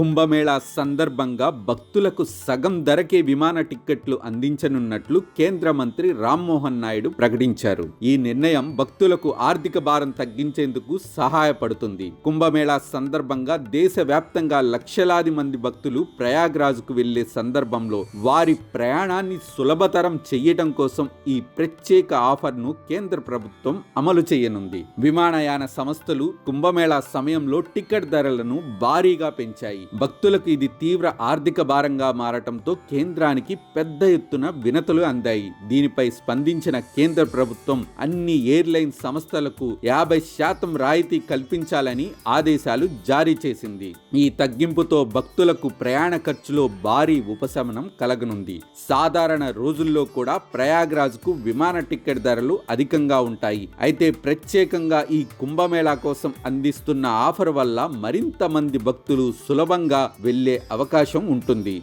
కుంభమేళా సందర్భంగా భక్తులకు సగం ధరకే విమాన టిక్కెట్లు అందించనున్నట్లు కేంద్ర మంత్రి రామ్మోహన్ నాయుడు ప్రకటించారు. ఈ నిర్ణయం భక్తులకు ఆర్థిక భారం తగ్గించేందుకు సహాయపడుతుంది. కుంభమేళా సందర్భంగా దేశవ్యాప్తంగా లక్షలాది మంది భక్తులు ప్రయాగ్రాజ్కు వెళ్ళే సందర్భంలో వారి ప్రయాణాన్ని సులభతరం చెయ్యటం కోసం ఈ ప్రత్యేక ఆఫర్ను కేంద్ర ప్రభుత్వం అమలు చేయనుంది. విమానయాన సంస్థలు కుంభమేళా సమయంలో టికెట్ ధరలను భారీగా పెంచాయి. భక్తులకు ఇది తీవ్ర ఆర్థిక భారంగా మారటంతో కేంద్రానికి పెద్ద ఎత్తున వినతులు అందాయి. దీనిపై స్పందించిన కేంద్ర ప్రభుత్వం అన్ని ఎయిర్లైన్ సంస్థలకు యాభై శాతం రాయితీ కల్పించాలని ఆదేశాలు జారీ చేసింది. ఈ తగ్గింపుతో భక్తులకు ప్రయాణ ఖర్చులో భారీ ఉపశమనం కలగనుంది. సాధారణ రోజుల్లో కూడా ప్రయాగ్రాజ్కు విమాన టికెట్ ధరలు అధికంగా ఉంటాయి. అయితే ప్రత్యేకంగా ఈ కుంభమేళా కోసం అందిస్తున్న ఆఫర్ వల్ల మరింత మంది భక్తులు సులభంగా వెళ్ళే అవకాశం ఉంటుంది.